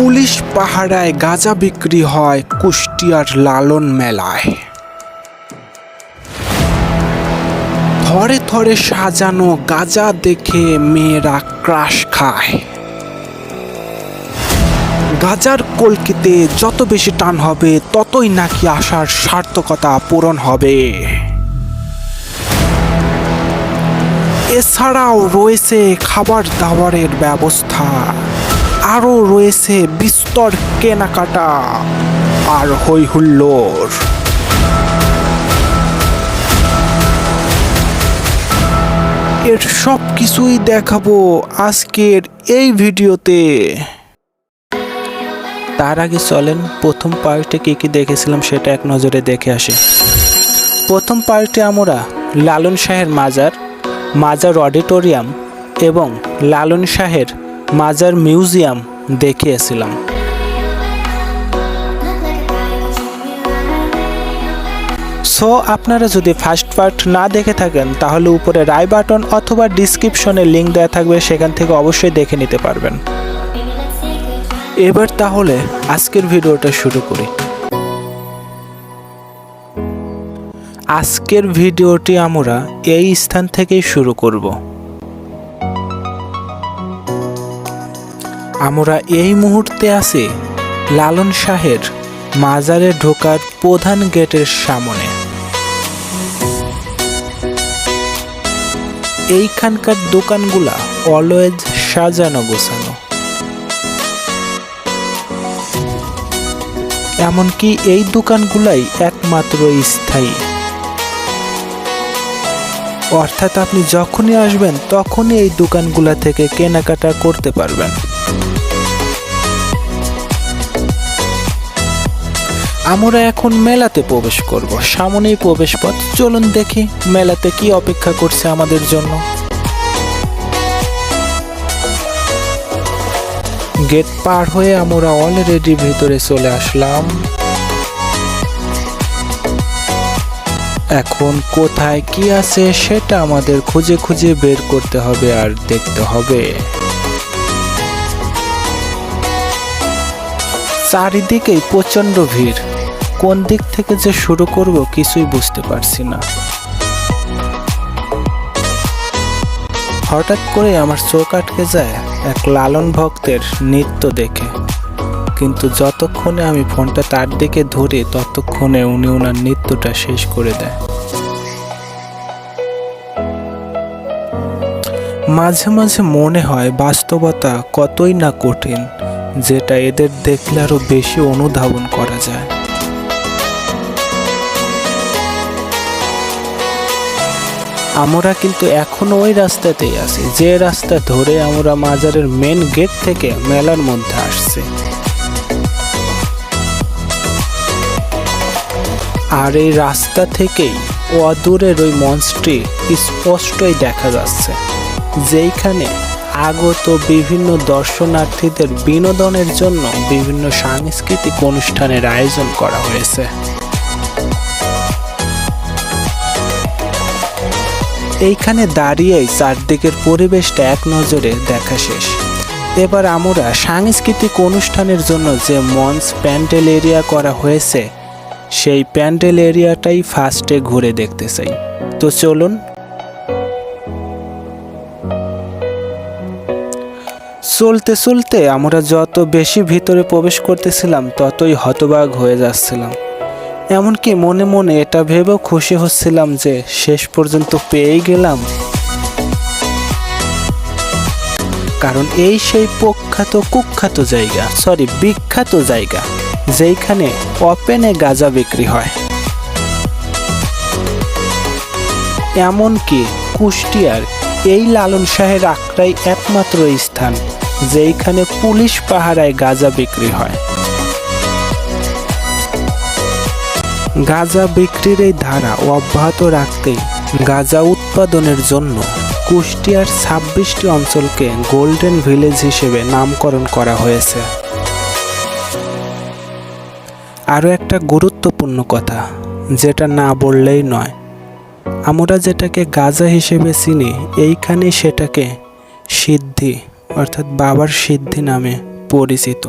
Police পাহারায় গাঁজা বিক্রি হয় কুষ্টিয়ার লালন মেলায়। থরে থরে সাজানো গাঁজা দেখে মেয়েরা ক্রাশ খায়। গাজার কলকিতে যত বেশি টান হবে, ততই নাকি আসার সার্থকতা পূরণ হবে। এছাড়াও রয়েছে খাবার দাবারের ব্যবস্থা। আরও রয়েছে বিস্তর কেনাকাটা। আর হই হুল্লোড়। এর সব কিছুই দেখাবো আজকের এই ভিডিওতে। তার আগে চলেন, প্রথম পার্টে কী কী দেখেছিলাম সেটা এক নজরে দেখে আসি। প্রথম পার্টে আমরা লালন শাহের মাজার মাজার অডিটোরিয়াম এবং লালন শাহের মাজার মিউজিয়াম দেখিয়েছিলাম। সো আপনারা যদি ফার্স্ট পার্ট না দেখে থাকেন, তাহলে উপরে রাই বাটন অথবা ডিসক্রিপশনে লিঙ্ক দেওয়া থাকবে, সেখান থেকে অবশ্যই দেখে নিতে পারবেন। এবার তাহলে আজকের ভিডিওটা শুরু করি। আজকের ভিডিওটি আমরা এই স্থান থেকেই শুরু করব। আমরা এই মুহূর্তে আছি লালন শাহের মাজারে ঢোকার প্রধান গেটের সামনে। এইখানকার দোকানগুলা অলওয়েজ সাজানো গোছানো। এমনকি এই দোকানগুলাই একমাত্র স্থায়ী। অর্থাৎ আপনি যখনই আসবেন, তখনই এই দোকানগুলা থেকে কেনাকাটা করতে পারবেন। আমরা এখন মেলাতে প্রবেশ করব। সামনেই প্রবেশ পথ চলুন দেখি মেলাতে কি অপেক্ষা করছে আমাদের জন্য। গেট পার হয়ে আমরা অলরেডি ভিতরে চলে আসলাম। এখন কোথায় কি আছে সেটা আমাদের খুঁজে খুঁজে বের করতে হবে আর দেখতে হবে। চারিদিকেই প্রচণ্ড ভিড়। কোন দিক থেকে যে শুরু করব কিছুই বুঝতে পারছি না। হঠাৎ করে আমার চোখ আটকে যায় এক লালন ভক্তের নৃত্য দেখে। কিন্তু যতক্ষণে আমি ফোনটা তার দিকে ধরি, ততক্ষণে উনি ওনার নৃত্যটা শেষ করে দেয়। মাঝে মাঝে মনে হয় বাস্তবতা কতই না কঠিন। যেটা এদের দেখলে আরও বেশি অনুধাবন করা যায়। আমরা কিন্তু এখনও ওই রাস্তাতেই আছি, যে রাস্তা ধরে আমরা মাজারের মেন গেট থেকে মেলার মধ্যে আসছি। আর এই রাস্তা থেকেই অদূরের ওই মঞ্চটি স্পষ্টই দেখা যাচ্ছে, যেইখানে আগত বিভিন্ন দর্শনার্থীদের বিনোদনের জন্য বিভিন্ন সাংস্কৃতিক অনুষ্ঠানের আয়োজন করা হয়েছে। এইখানে দাঁড়িয়েই চারদিকের পরিবেশটা এক নজরে দেখা শেষ। এবার আমরা সাংস্কৃতিক অনুষ্ঠানের জন্য যে মঞ্চ প্যান্ডেল এরিয়া করা হয়েছে, সেই প্যান্ডেল এরিয়াটাই ফার্স্টে ঘুরে দেখতে চাই। তো চলুন চলতে চলতে আমরা যত বেশি ভিতরে প্রবেশ করতেছিলাম, ততই হতবাক হয়ে যাচ্ছিলাম। এমনকি মনে মনে এটা ভেবেও খুশি হচ্ছিলাম যে শেষ পর্যন্ত পেয়েই গেলাম। কারণ এই সেই প্রখ্যাত কুখ্যাত জায়গা সরি বিখ্যাত জায়গা, যেইখানে ওপেনে গাঁজা বিক্রি হয়। এমনকি কুষ্টিয়ার এই লালন শাহের আখড়াই একমাত্র স্থান। যেইখানে পুলিশ পাহারায় গাঁজা বিক্রি হয়। গাঁজা বিক্রির এই ধারা অব্যাহত রাখতে গাঁজা উৎপাদনের জন্য কুষ্টিয়ার ছাব্বিশটি অঞ্চলকে গোল্ডেন ভিলেজ হিসেবে নামকরণ করা হয়েছে। আরও একটা গুরুত্বপূর্ণ কথা, যেটা না বললেই নয়। আমরা যেটাকে গাজা হিসেবে চিনি, এইখানে সেটাকে সিদ্ধি। অর্থাৎ বাবার সিদ্ধি নামে পরিচিত।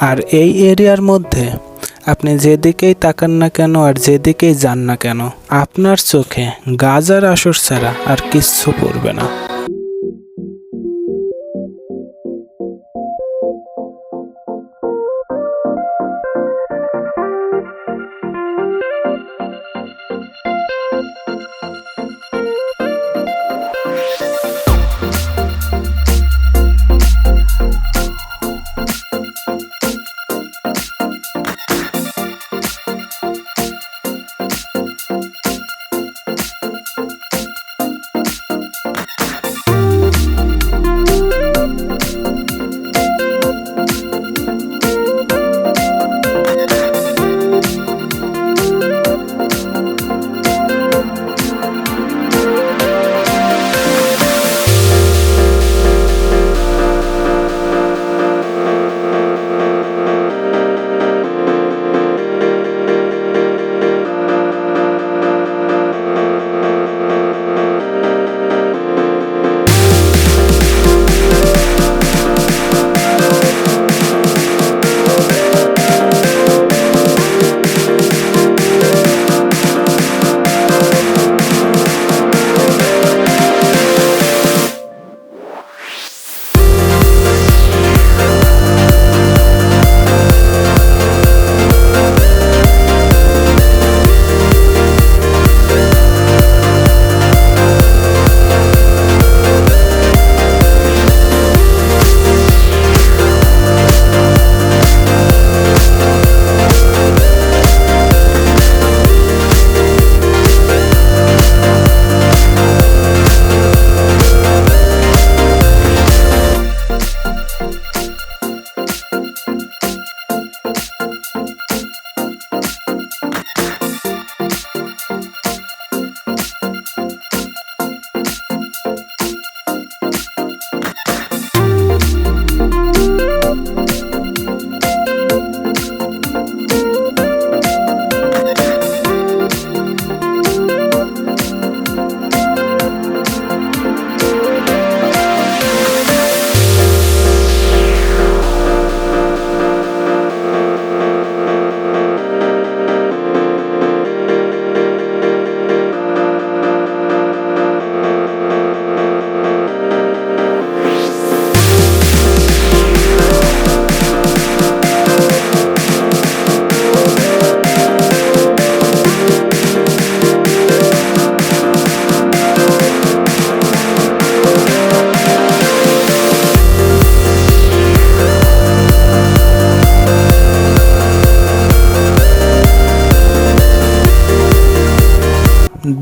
আর এই এরিয়ার মধ্যে আপনি যেদিকেই তাকান না কেন আর যেদিকেই যান না কেন, আপনার চোখে গাজার আসর ছাড়া আর কিচ্ছু পড়বে না।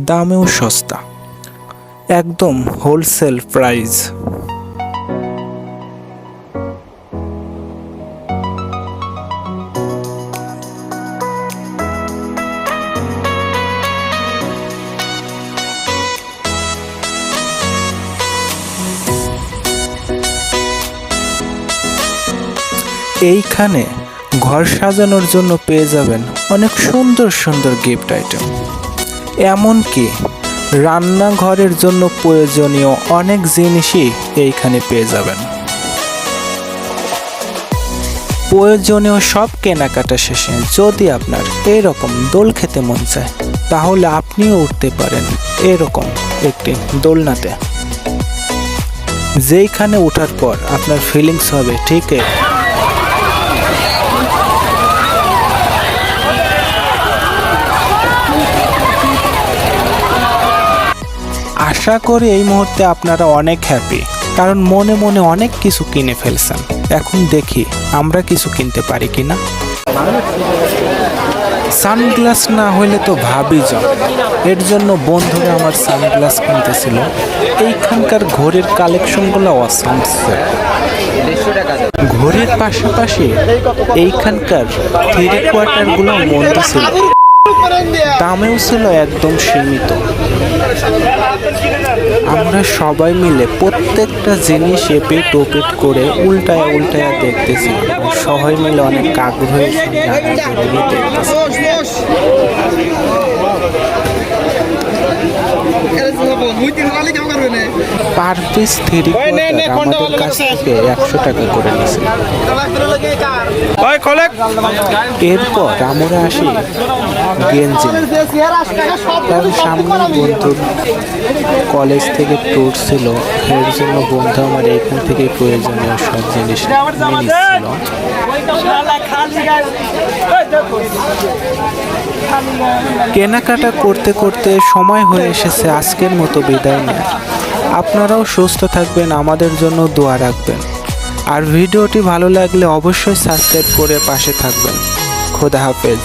দামেও সস্তা। একদম হোলসেল প্রাইস এইখানে ঘর সাজানোর জন্য পেয়ে যাবেন অনেক সুন্দর সুন্দর গিফট আইটেম এমনকি রান্নাঘরের জন্য প্রয়োজনীয় অনেক জিনিসই এইখানে পেয়ে যাবেন। প্রয়োজনীয় সব কেনাকাটা শেষে যদি আপনার এরকম দোল খেতে মন চায়, তাহলে আপনিও উঠতে পারেন এরকম একটি দোলনাতে। যেইখানে ওঠার পর আপনার ফিলিংস হবে, ঠিক আশা করি এই মুহূর্তে আপনারা অনেক হ্যাপি কারণ মনে মনে অনেক কিছু কিনে ফেলছেন। এখন দেখি আমরা কিছু কিনতে পারি কি না সানগ্লাস না হইলে তো ভাবি যাও এর জন্য বন্ধুরা আমার সানগ্লাস কিনতেছিল। এইখানকার ঘড়ির কালেকশনগুলো অসম ঘড়ির পাশাপাশি এইখানকার থ্রি কোয়ার্টারগুলো মন্দ ছিল। দামেও ছিল একদম সীমিত। আমরা সবাই মিলে প্রত্যেকটা জিনিস এপিট ওপিট করে উল্টায় উল্টায় দেখতেছি। সবাই মিলে অনেক আগ্রহে পার পিস থ্রি আমাদের কাছ থেকে একশো টাকা করে নিয়েছে। এরপর আমরা আসি গেঞ্জি কারণ সামনে বন্ধুর কলেজ থেকে ট্যুর ছিল, এর জন্য বন্ধু আমার এখান থেকে প্রয়োজনীয় সব জিনিস কেনাকাটা করতে করতে সময় হয়ে এসেছে, আজকের মতো বিদায় নেয় আপনারাও সুস্থ থাকবেন, আমাদের জন্য দোয়া রাখবেন। আর ভিডিওটি ভালো লাগলে অবশ্যই সাবস্ক্রাইব করে পাশে থাকবেন। খোদা হাফেজ।